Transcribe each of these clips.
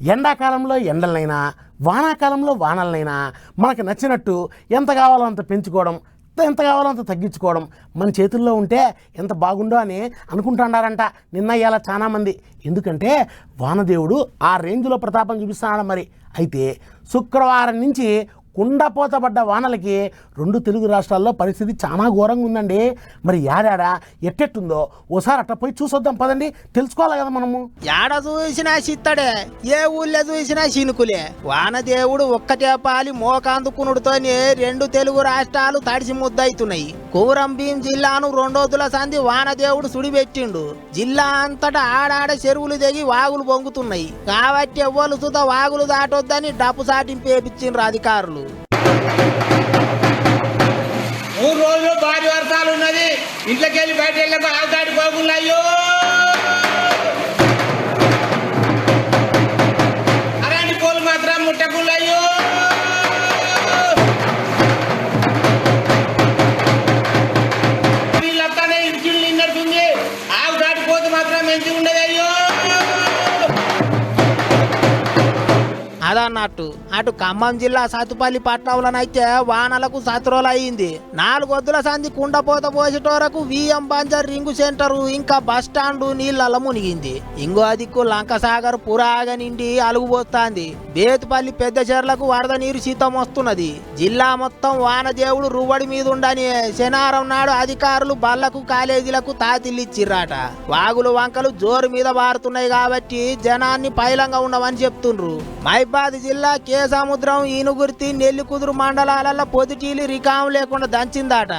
ఎండాకాలంలో ఎండలనైనా వానాకాలంలో వానలనైనా మనకు నచ్చినట్టు ఎంత కావాలో అంత పెంచుకోవడం ఎంత కావాలో అంత తగ్గించుకోవడం మన చేతుల్లో ఉంటే ఎంత బాగుండో అని అనుకుంటున్నారంట నిన్న ఇవాళ చాలామంది. ఎందుకంటే వానదేవుడు ఆ రేంజ్లో ప్రతాపం చూపిస్తున్నాడు మరి. అయితే శుక్రవారం నుంచి కుండపోతబడ్డ వానలకి రెండు తెలుగు రాష్ట్రాల్లో పరిస్థితి చాలా ఘోరంగా ఉందండి. మరి యాడాడా ఎట్టెట్టుందో ఓసారి అట్ట పోయి చూసొద్దాం పదండి. తెలుసుకోవాలి కదా మనము. ఏడ చూసినా చిత్తడే ఏ ఊళ్ళో చూసినా చినుకులే. వానదేవుడు ఒక్కటే పాలి మోకాందుకునుడితోనే రెండు తెలుగు రాష్ట్రాలు తడిసి ముద్దయితున్నాయి. కువరం భీం జిల్లాను రెండోతుల సంధి వానదేవుడు సుడిపెట్టిండు. జిల్లా అంతటా ఆడాడ చెరువులు దిగి వాగులు పొంగుతున్నాయి. కాబట్టి ఎవ్వరు సుత వాగులు దాటొద్దని డప్పు సాటింపు వేపించిండ్రు అధికారులు. మూడు రోజులు భారీ వర్షాలు ఉన్నది. ఇంట్లోకి వెళ్ళి బయట వెళ్ళక ఆవుతాడి పోకున్నాయో అయ్యో! అలాంటి పోలు మాత్రం ముట్టకుండా అదన్నట్టు అటు ఖమ్మం జిల్లా సత్తుపల్లి పట్టణంలోనైతే వానలకు సత్రోలు అయింది నాలుగొద్దుల సంధి కుండపోత పోసేటోరకు విఎం బంజర్ రింగు సెంటర్ ఇంకా బస్ స్టాండ్ మునిగింది. ఇంకో దిక్కు లంకసాగర్ పురాగ నిండి అలుగుపోస్తాంది బేతుపల్లి పెద్ద చెర్లకు వరద నీరు శీతం వస్తున్నది. జిల్లా మొత్తం వానదేవుడు రువ్వడి మీద ఉండని శనివారం నాడు అధికారులు బళ్ళకు కాలేజీలకు తాతిల్లిచ్చిర్రాట. వాగులు వంకలు జోరు మీద బారుతున్నాయి కాబట్టి జనాన్ని పైలంగా ఉండమని చెప్తుండ్రు. మైబా మైబాద్ జిల్లా కేసముద్రం ఈనుగుర్తి నెల్లికుదురు మండలాలలో పొదిటీలు రికాం లేకుండా దంచిందాట.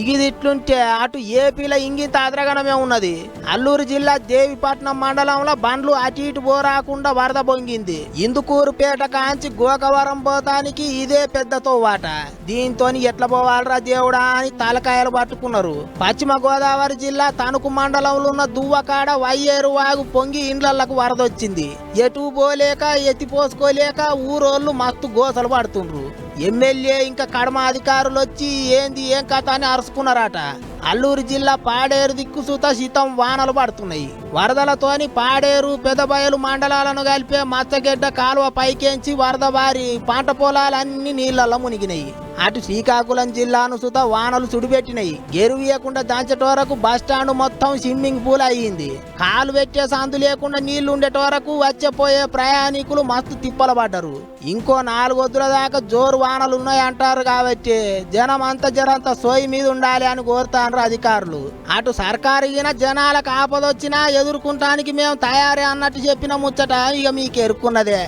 ఇగిది ఇట్లుంటే అటు ఏపీలో ఇంగింత తాద్రగణమే ఉన్నది. అల్లూరు జిల్లా దేవిపట్నం మండలంలో బండ్లు అటు ఇటు పోరాకుండా వరద పొంగింది. ఇందుకూరుపేట కాంచి గోకవరం పోతానికి ఇదే పెద్ద తోవాట. దీంతో ఎట్లా పోవాలరా దేవుడా అని తలకాయలు పట్టుకున్నారు. పశ్చిమ గోదావరి జిల్లా తణుకు మండలంలో ఉన్న దువ్వకాడ వయ్యేరు వాగు పొంగి ఇండ్లకు వరదొచ్చింది. ఎటు పోలేక ఎత్తిపోసుకోలేక ఊరోళ్ళు మస్తు గోసలు పడుతుండ్రు. ఎమ్మెల్యే ఇంకా కడమ అధికారులు వచ్చి ఏంది ఏం కథ అని అరుచుకున్నారట అల్లూరు జిల్లా పాడేరు దిక్కుసూత శీతం వానలు పడుతున్నాయి. వరదలతోని పాడేరు పెదబయలు మండలాలను కలిపే మచ్చగెడ్డ కాలువ పైకేంచి వరద బారి పంట పొలాలన్నీ నీళ్ళలో మునిగినాయి. అటు శ్రీకాకుళం జిల్లాను సుత వానలు సుడిపెట్టినాయి. గెరువియకుండా దంచటోరకు బస్ స్టాండ్ మొత్తం స్విమ్మింగ్ పూల్ అయ్యింది. కాలు పెట్టే సందు లేకుండా నీళ్ళు ఉండేటోరకు వచ్చేపోయే ప్రయాణికులు మస్తు తిప్పలు పడ్డరు. ఇంకో నాలుగొద్దుల దాకా జోరు వానలు ఉన్నాయి అంటారు కాబట్టి జనం అంత జనంత సోయి మీద ఉండాలి అని అంటారు అధికారులు అటు సర్కారు జనాలకు ఆపదొచ్చినా ఎదుర్కొంటానికి మేము తయారే అన్నట్టు చెప్పిన ముచ్చట ఇక మీకు ఎరుక్కున్నదే.